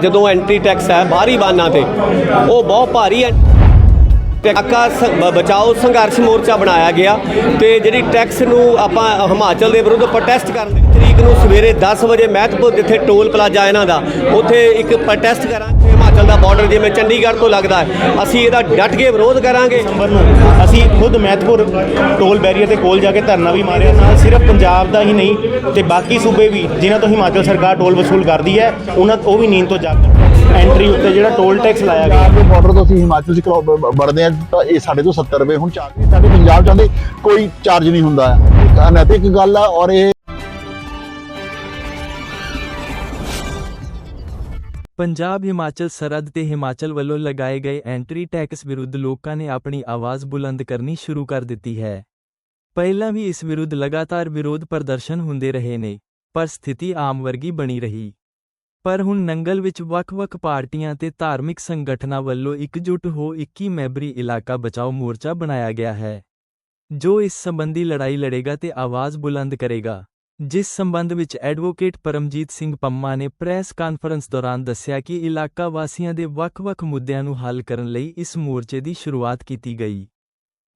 ਜਦੋਂ entry tax ਹੈ ਬਾਹਰੀ ਵਾਹਨਾਂ ਤੇ ਉਹ ਬਹੁਤ ਭਾਰੀ ਹੈ। ਟੈਕਾ ਬਚਾਓ ਸੰਘਰਸ਼ ਮੋਰਚਾ ਬਣਾਇਆ ਗਿਆ ਤੇ ਜਿਹੜੀ ਟੈਕਸ ਨੂੰ ਆਪਾਂ ਹਿਮਾਚਲ ਦੇ ਵਿਰੁੱਧ ਪ੍ਰੋਟੈਸਟ ਕਰਨ ਦੀ ਤਰੀਕ ਨੂੰ ਸਵੇਰੇ 10 ਵਜੇ ਮਹਿਤਪੁਰ ਜਿੱਥੇ ਟੋਲ ਪਲਾਜ਼ਾ ਇਹਨਾਂ ਦਾ ਉੱਥੇ ਇੱਕ ਪ੍ਰੋਟੈਸਟ ਕਰਾਂਗੇ ਹਿਮਾਚਲ ਦਾ ਬਾਰਡਰ ਜਿਵੇਂ ਚੰਡੀਗੜ੍ਹ ਤੋਂ ਲੱਗਦਾ ਹੈ। ਅਸੀਂ ਇਹਦਾ ਡਟ ਕੇ ਵਿਰੋਧ ਕਰਾਂਗੇ। ਨਵੰਬਰ ਨੂੰ ਅਸੀਂ ਖੁਦ ਮਹਿਤਪੁਰ ਟੋਲ ਬੈਰੀਅਰ ਤੇ ਕੋਲ ਜਾ ਕੇ ਧਰਨਾ ਵੀ ਮਾਰਿਆ ਨਾਲ ਸਿਰਫ ਪੰਜਾਬ ਦਾ ਹੀ ਨਹੀਂ ਤੇ ਬਾਕੀ ਸੂਬੇ ਵੀ ਜਿਨ੍ਹਾਂ ਤੋਂ ਹਿਮਾਚਲ ਸਰਕਾਰ ਟੋਲ ਵਸੂਲ ਕਰਦੀ ਹੈ ਉਹਨਾਂ ਉਹ ਵੀ ਨੀਂਦ ਤੋਂ ਜਾਗ ਐਂਟਰੀ ਉੱਤੇ ਜਿਹੜਾ ਟੋਲ ਟੈਕਸ ਲਾਇਆ ਗਿਆ। ਬਾਰਡਰ ਤੋਂ ਅਸੀਂ ਹਿਮਾਚਲ 'ਚ ਵੜਦੇ ਆ ਤਾਂ ਇਹ ਸਾਡੇ ਤੋਂ 70 ਰੁਪਏ ਹੁਣ ਚਾਰਜ ਸਾਡੇ ਪੰਜਾਬ ਚਾਹੁੰਦੇ ਕੋਈ ਚਾਰਜ ਨਹੀਂ ਹੁੰਦਾ। ਹੈ ਅਨੈਤਿਕ ਗੱਲ ਆ ਔਰ ਇਹ ਪੰਜਾਬ ਹਿਮਾਚਲ ਸਰਹੱਦ ਤੇ ਹਿਮਾਚਲ ਵੱਲੋਂ ਲਗਾਏ ਗਏ ਐਂਟਰੀ ਟੈਕਸ ਵਿਰੁੱਧ ਲੋਕਾਂ ਨੇ ਆਪਣੀ ਆਵਾਜ਼ ਬੁਲੰਦ ਕਰਨੀ ਸ਼ੁਰੂ ਕਰ ਦਿੱਤੀ ਹੈ। ਪਹਿਲਾਂ ਵੀ ਇਸ ਵਿਰੁੱਧ ਲਗਾਤਾਰ ਵਿਰੋਧ ਪ੍ਰਦਰਸ਼ਨ ਹੁੰਦੇ ਰਹੇ ਨੇ, ਪਰ ਸਥਿਤੀ ਆਮ ਵਰਗੀ ਬਣੀ ਰਹੀ। ਪਰ ਹੁਣ ਨੰਗਲ ਵਿੱਚ ਵੱਖ-ਵੱਖ ਪਾਰਟੀਆਂ ਤੇ ਧਾਰਮਿਕ ਸੰਗਠਨਾਂ ਵੱਲੋਂ ਇਕਜੁੱਟ ਹੋ 21 ਮੈਂਬਰੀ ਇਲਾਕਾ ਬਚਾਓ ਮੋਰਚਾ ਬਣਾਇਆ ਗਿਆ ਹੈ, ਜੋ ਇਸ ਸੰਬੰਧੀ ਲੜਾਈ ਲੜੇਗਾ ਤੇ ਆਵਾਜ਼ ਬੁਲੰਦ ਕਰੇਗਾ, ਜਿਸ ਸੰਬੰਧ ਵਿੱਚ ਐਡਵੋਕੇਟ ਪਰਮਜੀਤ ਸਿੰਘ ਪੰਮਾ ਨੇ ਪ੍ਰੈਸ ਕਾਨਫਰੰਸ ਦੌਰਾਨ ਦੱਸਿਆ ਕਿ ਇਲਾਕਾ ਵਾਸੀਆਂ ਦੇ ਵੱਖ-ਵੱਖ ਮੁੱਦਿਆਂ ਨੂੰ ਹੱਲ ਕਰਨ ਲਈ ਇਸ ਮੋਰਚੇ ਦੀ ਸ਼ੁਰੂਆਤ ਕੀਤੀ ਗਈ।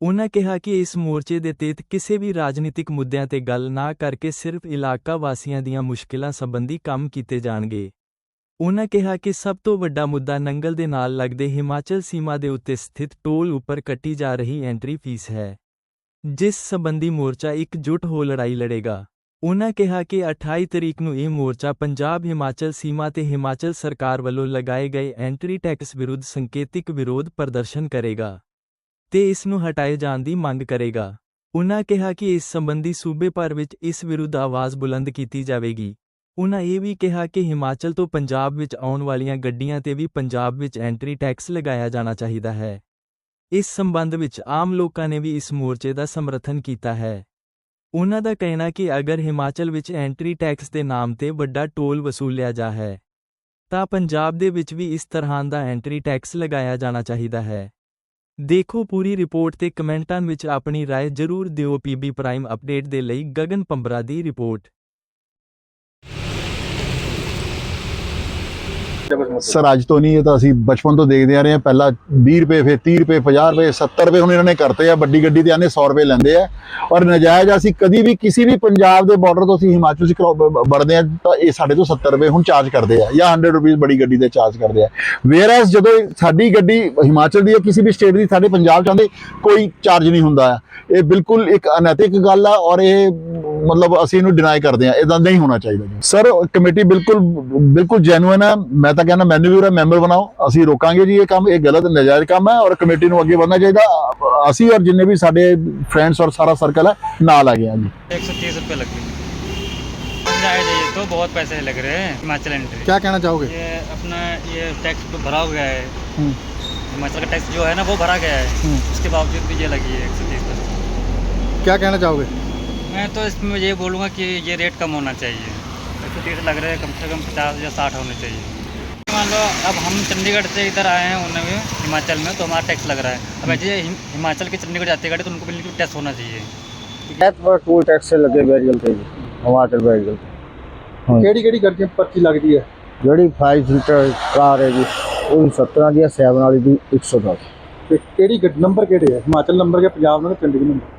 ਉਨ੍ਹਾਂ ਕਿਹਾ ਕਿ ਇਸ ਮੋਰਚੇ ਦੇ ਤਹਿਤ ਕਿਸੇ ਵੀ ਰਾਜਨੀਤਿਕ ਮੁੱਦਿਆਂ ਤੇ ਗੱਲ ਨਾ ਕਰਕੇ ਸਿਰਫ ਇਲਾਕਾ ਵਾਸੀਆਂ ਦੀਆਂ ਮੁਸ਼ਕਿਲਾਂ ਸੰਬੰਧੀ ਕੰਮ ਕੀਤੇ ਜਾਣਗੇ। ਉਨ੍ਹਾਂ ਕਿਹਾ ਕਿ ਸਭ ਤੋਂ ਵੱਡਾ ਮੁੱਦਾ ਨੰਗਲ ਦੇ ਨਾਲ ਲੱਗਦੇ ਹਿਮਾਚਲ ਸੀਮਾ ਦੇ ਉੱਤੇ ਸਥਿਤ ਟੋਲ ਉੱਪਰ ਕੱਟੀ ਜਾ ਰਹੀ ਐਂਟਰੀ ਫੀਸ ਹੈ। ਜਿਸ ਸੰਬੰਧੀ ਮੋਰਚਾ ਇਕਜੁੱਟ ਹੋ ਲੜਾਈ ਲੜੇਗਾ। ਉਨ੍ਹਾਂ ਕਿਹਾ ਕਿ 28 ਤਰੀਕ ਨੂੰ ਇਹ ਮੋਰਚਾ ਪੰਜਾਬ ਹਿਮਾਚਲ ਸੀਮਾ ਤੇ ਹਿਮਾਚਲ ਸਰਕਾਰ ਵੱਲੋਂ ਲਗਾਏ ਗਏ ਐਂਟਰੀ ਟੈਕਸ ਵਿਰੁੱਧ ਸੰਕੇਤਿਕ ਵਿਰੋਧ ਪ੍ਰਦਰਸ਼ਨ ਕਰੇਗਾ ਤੇ ਇਸ ਨੂੰ ਹਟਾਏ ਜਾਣ ਦੀ ਮੰਗ ਕਰੇਗਾ। ਉਨ੍ਹਾਂ ਕਿਹਾ ਕਿ ਇਸ ਸੰਬੰਧੀ ਸੂਬੇ ਭਰ ਵਿੱਚ ਇਸ ਵਿਰੁੱਧ ਆਵਾਜ਼ ਬੁਲੰਦ ਕੀਤੀ ਜਾਵੇਗੀ। ਉਨ੍ਹਾਂ ਇਹ ਵੀ ਕਿਹਾ ਕਿ ਹਿਮਾਚਲ ਤੋਂ ਪੰਜਾਬ ਵਿੱਚ ਆਉਣ ਵਾਲੀਆਂ ਗੱਡੀਆਂ ਤੇ ਵੀ ਪੰਜਾਬ ਵਿੱਚ ਐਂਟਰੀ ਟੈਕਸ ਲਗਾਇਆ ਜਾਣਾ ਚਾਹੀਦਾ ਹੈ। ਇਸ ਸੰਬੰਧ ਵਿੱਚ ਆਮ ਲੋਕਾਂ ਨੇ ਵੀ ਇਸ ਮੋਰਚੇ ਦਾ ਸਮਰਥਨ ਕੀਤਾ ਹੈ। ਉਨ੍ਹਾਂ ਦਾ ਕਹਿਣਾ ਕਿ ਅਗਰ ਹਿਮਾਚਲ ਵਿੱਚ ਐਂਟਰੀ ਟੈਕਸ ਦੇ ਨਾਮ ਤੇ ਵੱਡਾ ਟੋਲ ਵਸੂਲਿਆ ਜਾ ਹੈ ਤਾਂ ਪੰਜਾਬ ਦੇ ਵਿੱਚ ਵੀ ਇਸ ਤਰ੍ਹਾਂ ਦਾ ਐਂਟਰੀ ਟੈਕਸ ਲਗਾਇਆ ਜਾਣਾ ਚਾਹੀਦਾ ਹੈ ਦੇਖੋ ਪੂਰੀ ਰਿਪੋਰਟ ਤੇ ਕਮੈਂਟਾਂ ਵਿੱਚ ਆਪਣੀ رائے ਜ਼ਰੂਰ ਦਿਓ ਪੀਬੀ ਪ੍ਰਾਈਮ ਅਪਡੇਟ ਦੇ ਲਈ ਗਗਨ ਪੰਬਰਾ ਦੀ ਰਿਪੋਰਟ ਸਰ, ਅੱਜ ਤੋਂ ਨਹੀਂ, ਇਹ ਤਾਂ ਅਸੀਂ ਬਚਪਨ ਤੋਂ ਦੇਖਦੇ ਆ ਰਹੇ ਹਾਂ। ਪਹਿਲਾਂ 20 ਰੁਪਏ, ਫਿਰ 30 ਰੁਪਏ 50 ਰੁਪਏ 70 ਰੁਪਏ ਹੁਣ ਇਹਨਾਂ ਨੇ ਕਰਤੇ ਆ। ਵੱਡੀ ਗੱਡੀ ਤੇ ਆਨੇ 100 ਰੁਪਏ ਲੈਂਦੇ ਆ। ਔਰ ਨਜਾਇਜ਼ ਅਸੀਂ ਕਦੀ ਵੀ ਕਿਸੇ ਵੀ ਪੰਜਾਬ ਦੇ ਬਾਰਡਰ ਤੋਂ ਅਸੀਂ ਹਿਮਾਚਲ 'ਚ ਕਰੋ- ਬ- ਵੜਦੇ ਆ, ਤਾਂ ਇਹ ਸਾਡੇ ਤੋਂ 70 ਰੁਪਏ ਹੁਣ ਚਾਰਜ ਕਰਦੇ ਆ ਜਾਂ 100 ਰੁਪਏ ਬੜੀ ਗੱਡੀ ਦੇ ਚਾਰਜ ਕਰਦੇ ਆ। ਵੇਅਰ ਐਸ ਜਦੋਂ ਸਾਡੀ ਗੱਡੀ ਹਿਮਾਚਲ ਦੀ ਜਾਂ ਕਿਸੇ ਵੀ ਸਟੇਟ ਦੀ, ਸਾਡੇ ਪੰਜਾਬ 'ਚ ਆਉਂਦੇ, ਕੋਈ ਚਾਰਜ ਨਹੀਂ ਹੁੰਦਾ ਇਹ ਬਿਲਕੁਲ ਇੱਕ ਅਨੈਤਿਕ ਗੱਲ ਆ ਔਰ ਇਹ ਮਤਲਬ ਅਸੀਂ ਇਹਨੂੰ ਡਿਨਾਈ ਕਰਦੇ ਆ ਇਦਾਂ ਨਹੀਂ ਹੋਣਾ ਚਾਹੀਦਾ ਜੀ ਸਰ ਕਮੇਟੀ ਬਿਲਕੁਲ ਬਿਲਕੁਲ ਜੈਨੂਇਨ ਹੈ ਮੈਂ ਤਾਂ ਕਹਿੰਦਾ ਮੈਨੂੰ ਵੀ ਉਹਦਾ ਮੈਂਬਰ ਬਣਾਓ ਅਸੀਂ ਰੋਕਾਂਗੇ ਜੀ ਇਹ ਕੰਮ ਇਹ ਗਲਤ ਨਜਾਇਜ਼ ਕੰਮ ਹੈ ਔਰ ਕਮੇਟੀ ਨੂੰ ਅੱਗੇ ਵਧਣਾ ਚਾਹੀਦਾ ਅਸੀਂ ਔਰ ਜਿੰਨੇ ਵੀ ਸਾਡੇ ਫਰੈਂਡਸ ਔਰ ਸਾਰਾ ਸਰਕਲ ਹੈ ਨਾਲ ਆ ਗਏ ਹਾਂ ਜੀ एक सौ तीस रुपये लग गए जाए जाइए तो बहुत पैसे लग रहे हैं हिमाचल एंट्री क्या कहना चाहोगे ये अपना ये टैक्स तो भरा हो गया है हम्म। हिमाचल का टैक्स जो है ना वो भरा गया है हम्म। उसके बावजूद भी ये लगी है एक सौ तीस रुपये क्या कहना चाहोगे मैं तो इसमें ये बोलूँगा कि ये रेट कम होना चाहिए एक सौ तीस लग रहे हैं कम से कम पचास या साठ होने चाहिए मान लो अब हम चंडीगढ़ से इधर आए हैं उनमें हिमाचल में तो हमारा टैक्स लग रहा है अब ऐसे हिम- हिमाचल के चंडीगढ़ जाते गाड़ी तो उनको बिल्कुल टैक्स होना चाहिए ਪਰ ਟੂਲ ਟੈਕਸ ਲੱਗੇ ਬੈਰੀਅਲ ਤੇ ਜੀ ਹਿਮਾਚਲ ਬੈਰੀਅਲ ਕਿਹੜੀ ਕਿਹੜੀ ਗੱਡੀਆਂ ਪਰਚੀ ਲੱਗਦੀ ਹੈ ਜਿਹੜੀ 5 ਸੀਟਰ ਕਾਰ ਹੈ ਜੀ ਉਹ 17 ਦੀ ਹੈ 7 ਵਾਲੀ ਦੀ 110 ਤੇ ਕਿਹੜੀ ਗੱਡੀ ਨੰਬਰ ਕਿਹੜੇ ਹੈ ਹਿਮਾਚਲ ਨੰਬਰ ਕੇ ਪੰਜਾਬ ਨੰਬਰ ਚੰਡੀਗੜ੍ਹ ਨੰਬਰ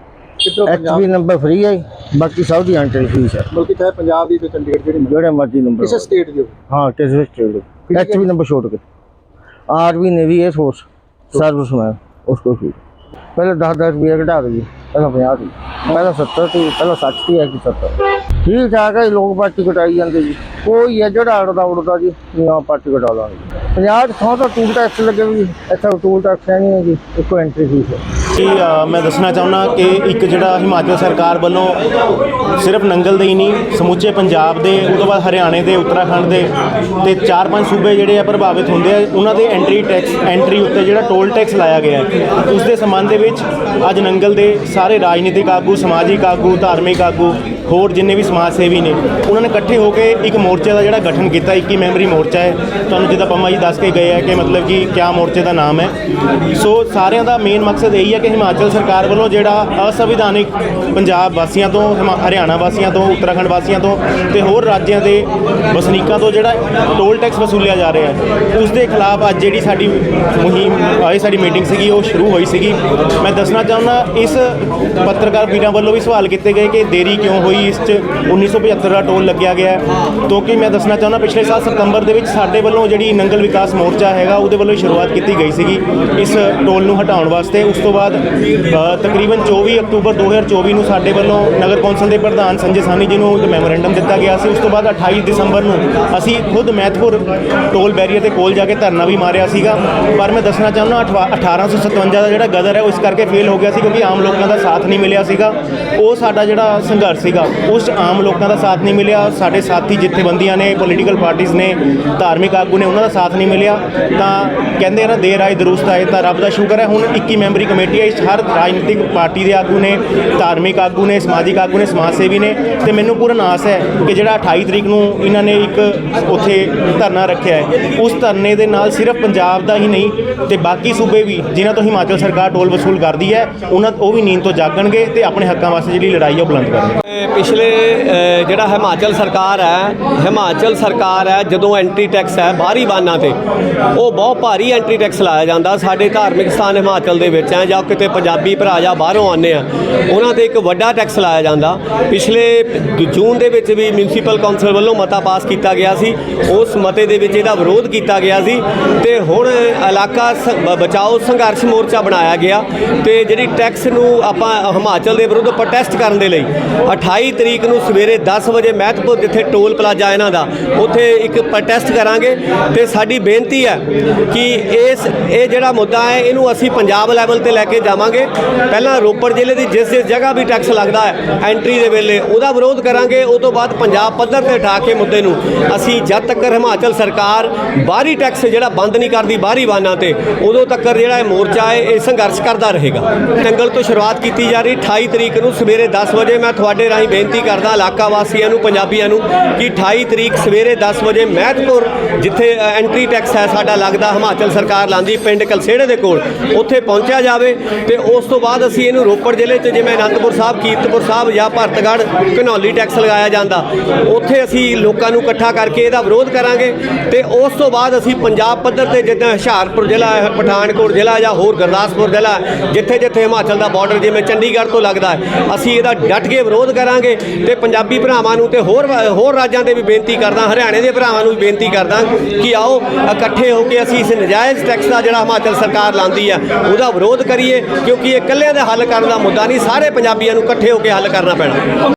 ਕਿੱਧਰੋਂ ਐਚਪੀ ਨੰਬਰ ਫ੍ਰੀ ਹੈ ਬਾਕੀ ਸਭ ਦੀ ਅੰਟਰ ਫੀਸ ਹੈ ਬਲਕਿ ਚਾਹੇ ਪੰਜਾਬ ਦੀ ਤੇ ਚੰਡੀਗੜ੍ਹ ਜਿਹੜੀ ਮਰਜ਼ੀ। ਜਿਹੜੇ ਮਰਜ਼ੀ ਨੰਬਰ ਕਿਸੇ ਸਟੇਟ ਦੀ ਹੋਵੇ। ਹਾਂ ਕਿਸੇ ਵੀ ਸਟੇਟ ਠੀਕ ਹੈ। ਐਚਪੀ ਨੰਬਰ ਛੋੜ ਕੇ। Army navy air force service man ਉਸ ਕੋ ਫੀਸ ਪਹਿਲਾਂ 10 10 ਰੁਪਏ ਘਟਾ ਦੇ ਪਹਿਲਾਂ 50 ਸੀ। ਪਹਿਲਾਂ 70 ਸੀ ਪਹਿਲਾਂ 60 ਸੀ ਅੱਜ 70 ਠੀਕ ਠਾਕ ਹੈ ਲੋਕ ਪਾਰਟੀ ਕਟਾਈ ਜਾਂਦੇ ਜੀ। ਕੋਈ ਹੈ ਜਿਹੜਾ ਅੜਦਾ ਉੜਦਾ ਜੀ ਨਾ ਪਾਰਟੀ ਕਟਾ ਦਾਂਗੇ 50 ਤੋਂ ਤਾਂ ਟੂਲ ਟੈਕਸ ਲੱਗੇ ਵੀ ਇੱਥੇ ਟੂਲ ਟੈਕਸ ਹੈ ਨਹੀਂ ਜੀ ਇੱਕੋ ਐਂਟਰੀ ਫੀਸ ਹੈ ਕਿ ਮੈਂ ਦੱਸਣਾ ਚਾਹੁੰਦਾ ਕਿ ਇੱਕ ਜਿਹੜਾ ਹਿਮਾਚਲ ਸਰਕਾਰ ਵੱਲੋਂ ਸਿਰਫ ਨੰਗਲ ਦੇ ਹੀ ਨਹੀਂ, ਸਮੁੱਚੇ ਪੰਜਾਬ ਦੇ, ਉਹ ਤੋਂ ਬਾਅਦ ਹਰਿਆਣੇ ਦੇ, ਉੱਤਰਾਖੰਡ ਦੇ ਤੇ ਚਾਰ ਪੰਜ ਸੂਬੇ ਜਿਹੜੇ ਆ ਪ੍ਰਭਾਵਿਤ ਹੁੰਦੇ ਆ, ਉਹਨਾਂ ਦੇ ਐਂਟਰੀ ਟੈਕਸ ਐਂਟਰੀ ਉੱਤੇ ਜਿਹੜਾ ਟੋਲ ਟੈਕਸ ਲਾਇਆ ਗਿਆ ਉਸ ਦੇ ਸੰਬੰਧ ਦੇ ਵਿੱਚ ਅੱਜ ਨੰਗਲ ਦੇ ਸਾਰੇ ਰਾਜਨੀਤਿਕ ਆਗੂ, ਸਮਾਜਿਕ ਆਗੂ, ਧਾਰਮਿਕ ਆਗੂ ਹੋਰ ਜਿੰਨੇ ਵੀ ਸਮਾਜ ਸੇਵੀ ਨੇ, ਉਹਨਾਂ ਨੇ ਇਕੱਠੇ ਹੋ ਕੇ ਇੱਕ ਮੋਰਚੇ ਦਾ ਜਿਹੜਾ ਗਠਨ ਕੀਤਾ 21 ਮੈਂਬਰੀ ਮੋਰਚਾ ਹੈ। ਤੁਹਾਨੂੰ ਜਿੱਦਾਂ ਪੰਮਾ ਜੀ ਦੱਸ ਕੇ ਗਏ ਆ ਕਿ ਮਤਲਬ ਕਿ ਕਿਆ ਮੋਰਚੇ ਦਾ ਨਾਮ ਹੈ। ਸੋ ਸਾਰਿਆਂ ਦਾ ਮੇਨ ਮਕਸਦ ਇਹੀ ਹੈ ਕਿ ਹਿਮਾਚਲ ਸਰਕਾਰ ਵੱਲੋਂ ਜਿਹੜਾ ਅਸੰਵਿਧਾਨਿਕ ਪੰਜਾਬ ਵਾਸੀਆਂ ਤੋਂ, ਹਿਮਾ- ਹਰਿਆਣਾ ਵਾਸੀਆਂ ਤੋਂ, ਉੱਤਰਾਖੰਡ ਵਾਸੀਆਂ ਤੋਂ ਤੇ ਹੋਰ ਰਾਜਿਆਂ ਦੇ ਵਸਨੀਕਾਂ ਤੋਂ ਜਿਹੜਾ ਟੋਲ ਟੈਕਸ ਵਸੂਲਿਆ ਜਾ ਰਿਹਾ ਹੈ, ਉਸ ਦੇ ਖਿਲਾਫ ਅੱਜ ਜਿਹੜੀ ਸਾਡੀ ਮੁਹਿੰਮ ਆਈ ਸਾਡੀ ਮੀਟਿੰਗ ਸੀਗੀ, ਉਹ ਸ਼ੁਰੂ ਹੋਈ ਸੀਗੀ। ਮੈਂ ਦੱਸਣਾ ਚਾਹੁੰਦਾ, ਇਸ ਪੱਤਰਕਾਰ ਵੀਰਾਂ ਵੱਲੋਂ ਵੀ ਸਵਾਲ ਕੀਤੇ ਗਏ ਕਿ ਦੇਰੀ ਕਿਉਂ ਹੋਈ? ਇਸ 'ਚ 1975 ਦਾ ਟੋਲ ਲੱਗਿਆ ਗਿਆ ਹੈ। ਕਿਉਂਕਿ ਮੈਂ ਦੱਸਣਾ ਚਾਹੁੰਦਾ ਪਿਛਲੇ ਸਾਲ ਸਤੰਬਰ ਦੇ ਵਿੱਚ ਸਾਡੇ ਵੱਲੋਂ ਜਿਹੜੀ ਨੰਗਲ ਵਿਕਾਸ ਮੋਰਚਾ ਹੈਗਾ ਉਹਦੇ ਵੱਲੋਂ ਸ਼ੁਰੂਆਤ ਕੀਤੀ ਗਈ ਸੀਗੀ ਇਸ ਟੋਲ ਨੂੰ ਹਟਾਉਣ ਵਾਸਤੇ। ਉਸ ਤੋਂ ਬਾਅਦ ਤਕਰੀਬਨ 24 ਅਕਤੂਬਰ 2024 ਨੂੰ ਸਾਡੇ ਵੱਲੋਂ ਨਗਰ ਕੌਂਸਲ ਦੇ ਪ੍ਰਧਾਨ ਸੰਜੇ ਸਾਨੀ ਜੀ ਨੂੰ ਇੱਕ ਮੈਮੋਰੈਂਡਮ ਦਿੱਤਾ ਗਿਆ ਸੀ। ਉਸ ਤੋਂ ਬਾਅਦ 28 ਦਸੰਬਰ ਨੂੰ ਅਸੀਂ ਖੁਦ ਮਹਿਤਪੁਰ ਟੋਲ ਬੈਰੀਅਰ ਤੇ ਕੋਲ ਜਾ ਕੇ ਧਰਨਾ ਵੀ ਮਾਰਿਆ ਸੀਗਾ। ਪਰ ਮੈਂ ਦੱਸਣਾ ਚਾਹੁੰਦਾ ਅਠਵਾ- 1857 ਦਾ ਜਿਹੜਾ ਗਦਰ ਹੈ ਉਹ ਇਸ ਕਰਕੇ ਫੇਲ ਹੋ ਗਿਆ ਸੀ ਕਿਉਂਕਿ ਆਮ ਲੋਕਾਂ ਦਾ ਸਾਥ ਨਹੀਂ ਮਿਲਿਆ ਸੀਗਾ। ਉਹ ਸਾਡਾ ਜਿਹੜਾ ਸੰਘਰਸ਼ ਸੀਗਾ ਉਸ 'ਚ ਆਮ ਲੋਕਾਂ ਦਾ ਸਾਥ ਨਹੀਂ ਮਿਲਿਆ। ਸਾਡੇ ਸਾਥੀ ਜਥੇਬੰਦੀਆਂ ਨੇ ਪੋਲੀਟੀਕਲ ਪਾਰਟੀਆਂ ਨੇ, ਧਾਰਮਿਕ ਆਗੂ ਨੇ, ਉਹਨਾਂ ਦਾ ਸਾਥ ਨਹੀਂ ਮਿਲਿਆ। ਤਾਂ ਕਹਿੰਦੇ ਆ ਨਾ, ਦੇਰ ਆਏ, ਦਰੁਸਤ ਆਏ, ਤਾਂ ਰੱਬ ਦਾ ਸ਼ੁਕਰ ਹੈ, ਹੁਣ 21 ਮੈਂਬਰੀ ਕਮੇਟੀ ਹੈ ਇਸ 'ਚ ਹਰ ਰਾਜਨੀਤਿਕ ਪਾਰਟੀ ਦੇ ਆਗੂ ਨੇ, ਧਾਰਮਿਕ ਆਗੂ ਨੇ, ਸਮਾਜਿਕ ਆਗੂ ਨੇ, ਸਮਾਜ ਸੇਵੀ ਨੇ। ਤੇ ਮੈਨੂੰ ਪੂਰਨ ਆਸ ਹੈ ਕਿ ਜਿਹੜਾ 28 ਤਰੀਕ ਨੂੰ ਇਹਨਾਂ ਨੇ ਇੱਕ ਉੱਥੇ ਧਰਨਾ ਰੱਖਿਆ ਹੈ, ਉਸ ਧਰਨੇ ਦੇ ਨਾਲ ਸਿਰਫ ਪੰਜਾਬ ਦਾ ਹੀ ਨਹੀਂ, ਤੇ ਬਾਕੀ ਸੂਬੇ ਵੀ, ਜਿਨ੍ਹਾਂ ਤੋਂ ਹਿਮਾਚਲ ਸਰਕਾਰ ਟੋਲ ਵਸੂਲ ਕਰਦੀ ਹੈ, ਉਹਨਾਂ, ਉਹ ਵੀ ਨੀਂਦ ਤੋਂ ਜਾਗਣਗੇ ਤੇ ਆਪਣੇ ਹੱਕਾਂ ਵਾਸਤੇ ਜਿਹੜੀ ਲੜਾਈ ਹੈ, ਉਹ ਬੁਲੰਦ ਕਰਨਗੇ। ਪਿਛਲੇ ਜਿਹੜਾ ਹਿਮਾਚਲ ਸਰਕਾਰ ਹੈ, ਹਿਮਾਚਲ ਸਰਕਾਰ ਹੈ, ਜਦੋਂ ਐਂਟਰੀ ਟੈਕਸ ਹੈ ਬਾਹਰੀ ਬਾਨਾਂ ਤੇ, ਉਹ ਬਹੁਤ ਭਾਰੀ ਐਂਟਰੀ ਟੈਕਸ ਲਾਇਆ ਜਾਂਦਾ। ਸਾਡੇ ਧਾਰਮਿਕ ਸਥਾਨ ਹਿਮਾਚਲ ਦੇ ਵਿੱਚ ਹੈ, ਜਾਂ ਕਿਤੇ ਪੰਜਾਬੀ ਭਰਾ ਜਾਂ ਬਾਹਰੋਂ ਆਉਂਦੇ ਆ, ਉਹਨਾਂ ਤੇ ਇੱਕ ਵੱਡਾ ਟੈਕਸ ਲਾਇਆ ਜਾਂਦਾ। ਪਿਛਲੇ ਜੂਨ ਦੇ ਵਿੱਚ ਵੀ ਮਿਊਨਿਸਪਲ ਕਾਉਂਸਲ ਵੱਲੋਂ ਮਤਾ ਪਾਸ ਕੀਤਾ ਗਿਆ ਸੀ। ਉਸ ਮਤੇ ਦੇ ਵਿੱਚ ਇਹਦਾ ਵਿਰੋਧ ਕੀਤਾ ਗਿਆ ਸੀ ਤੇ ਹੁਣ ਇਲਾਕਾ ਸ- ਬਚਾਓ ਸੰਘਰਸ਼ ਮੋਰਚਾ ਬਣਾਇਆ ਗਿਆ ਤੇ ਜਿਹੜੀ ਟੈਕਸ ਨੂੰ ਆਪਾਂ ਹਿਮਾਚਲ ਦੇ ਵਿਰੁੱਧ ਪ੍ਰੋਟੈਸਟ ਕਰਨ ਦੇ ਲਈ 28 ਤਰੀਕ ਨੂੰ ਸਵੇਰੇ 10 ਵਜੇ ਮਹਿਤਪੁਰ ਜਿੱਥੇ ਟੋਲ ਪਲਾਜ਼ਾ ਇਹਨਾਂ ਦਾ, ਉੱਥੇ ਇੱਕ ਪ੍ਰੋਟੈਸਟ ਕਰਾਂਗੇ ਤੇ ਸਾਡੀ ਬੇਨਤੀ ਹੈ ਕਿ ਇਸ, ਇਹ ਜਿਹੜਾ ਮੁੱਦਾ ਹੈ, ਇਹਨੂੰ ਅਸੀਂ ਪੰਜਾਬ ਲੈਵਲ ਤੇ ਲੈ ਕੇ ਜਾਵਾਂਗੇ। ਪਹਿਲਾਂ ਰੋਪੜ ਜ਼ਿਲ੍ਹੇ ਦੀ ਜਿਸ ਜਿਸ ਜਗ੍ਹਾ ਵੀ ਟੈਕਸ ਲੱਗਦਾ ਹੈ ਐਂਟਰੀ ਦੇ ਵੇਲੇ, ਉਹਦਾ ਵਿਰੋਧ ਕਰਾਂਗੇ, ਉਹ ਤੋਂ ਬਾਅਦ ਪੰਜਾਬ ਪੱਧਰ ਤੇ ਉਠਾ ਕੇ ਮੁੱਦੇ ਨੂੰ ਅਸੀਂ ਜਦ ਤੱਕ ਹਿਮਾਚਲ ਸਰਕਾਰ ਬਾਹਰੀ ਟੈਕਸ ਜਿਹੜਾ ਬੰਦ ਨਹੀਂ ਕਰਦੀ ਬਾਹਰੀ ਵਾਹਨਾਂ ਤੇ, ਉਦੋਂ ਤੱਕ ਜਿਹੜਾ ਇਹ ਮੋਰਚਾ ਹੈ, ਇਹ ਸੰਘਰਸ਼ ਕਰਦਾ ਰਹੇਗਾ। ਜੰਗਲ ਤੋਂ ਸ਼ੁਰੂਆਤ ਕੀਤੀ ਜਾ ਰਹੀ 28 ਤਰੀਕ ਨੂੰ ਸਵੇਰੇ 10 ਵਜੇ ਮੈਂ ਤੁਹਾਡੇ ਰਾਹੀਂ ਬੇਨਤੀ ਕਰਦਾ ਇਲਾਕਾ ਵਾਸੀਆਂ ਨੂੰ, ਪੰਜਾਬੀਆਂ ਨੂੰ ਕਿ 28 ਤਰੀਕ ਸਵੇਰੇ 10 ਵਜੇ ਮਹਿਤਪੁਰ, ਜਿੱਥੇ ਐਂਟਰੀ ਟੈਕਸ ਹੈ ਸਾਡਾ ਲੱਗਦਾ, ਹਿਮਾਚਲ ਸਰਕਾਰ ਲਾਂਦੀ ਪਿੰਡ ਕਲਸੇੜੇ ਦੇ ਕੋਲ, ਉੱਥੇ ਪਹੁੰਚਿਆ ਜਾਵੇ ਤੇ ਉਸ ਤੋਂ ਬਾਅਦ ਅਸੀਂ ਇਹਨੂੰ ਰੋਪੜ ਜ਼ਿਲ੍ਹੇ 'ਚ, ਜਿਵੇਂ ਅਨੰਦਪੁਰ ਸਾਹਿਬ, ਕੀਰਤਪੁਰ ਸਾਹਿਬ ਜਾਂ ਭਰਤਗੜ੍ਹ, ਘਨੌਲੀ ਟੈਕਸ ਲਗਾਇਆ ਜਾਂਦਾ, ਉੱਥੇ ਅਸੀਂ ਲੋਕਾਂ ਨੂੰ ਇਕੱਠਾ ਕਰਕੇ ਇਹਦਾ ਵਿਰੋਧ ਕਰਾਂਗੇ ਤੇ ਉਸ ਤੋਂ ਬਾਅਦ ਅਸੀਂ ਪੰਜਾਬ ਪੱਧਰ ਤੇ ਜਿੱਦਾਂ ਹੁਸ਼ਿਆਰਪੁਰ ਜ਼ਿਲ੍ਹਾ ਹੈ, ਪਠਾਨਕੋਟ ਜ਼ਿਲ੍ਹਾ ਜਾਂ ਹੋਰ ਗੁਰਦਾਸਪੁਰ ਜ਼ਿਲ੍ਹਾ ਜਿੱਥੇ ਜਿੱਥੇ ਹਿਮਾਚਲ ਦਾ ਬਾਰਡਰ ਜਿਵੇਂ ਚੰਡੀਗੜ੍ਹ ਤੋਂ ਲੱਗਦਾ ਹੈ, ਅਸੀਂ ਇਹਦਾ ਡਟ ਕੇ ਵਿਰੋਧ ਕਰਾਂਗੇ ਤੇ ਪੰਜਾਬੀ ਭਰਾਵਾਂ ਨੂੰ ਤੇ ਹੋਰ ਹੋਰ ਰਾਜਾਂ ਦੇ ਵੀ ਬੇਨਤੀ ਕਰਦਾ, ਹਰਿਆਣੇ ਦੇ ਭਰਾਵਾਂ ਨੂੰ ਵੀ ਬੇਨਤੀ ਕਰਦਾ ਕਿ ਆਓ, ਇਕੱਠੇ ਹੋ ਕੇ ਅਸੀਂ ਇਸ ਨਜਾਇਜ਼ ਟੈਕਸ ਦਾ ਜਿਹੜਾ ਹਿਮਾਚਲ ਸਰਕਾਰ ਲਾਂਦੀ ਆ, ਉਹਦਾ ਵਿਰੋਧ ਕਰੀਏ, ਕਿਉਂਕਿ ਇਹ ਇਕੱਲਿਆਂ ਦਾ ਹੱਲ ਕਰਨ ਦਾ ਮੁੱਦਾ ਨਹੀਂ, ਸਾਰੇ ਪੰਜਾਬੀਆਂ ਨੂੰ ਇਕੱਠੇ ਹੋ ਕੇ ਹੱਲ ਕਰਨਾ ਪੈਣਾ।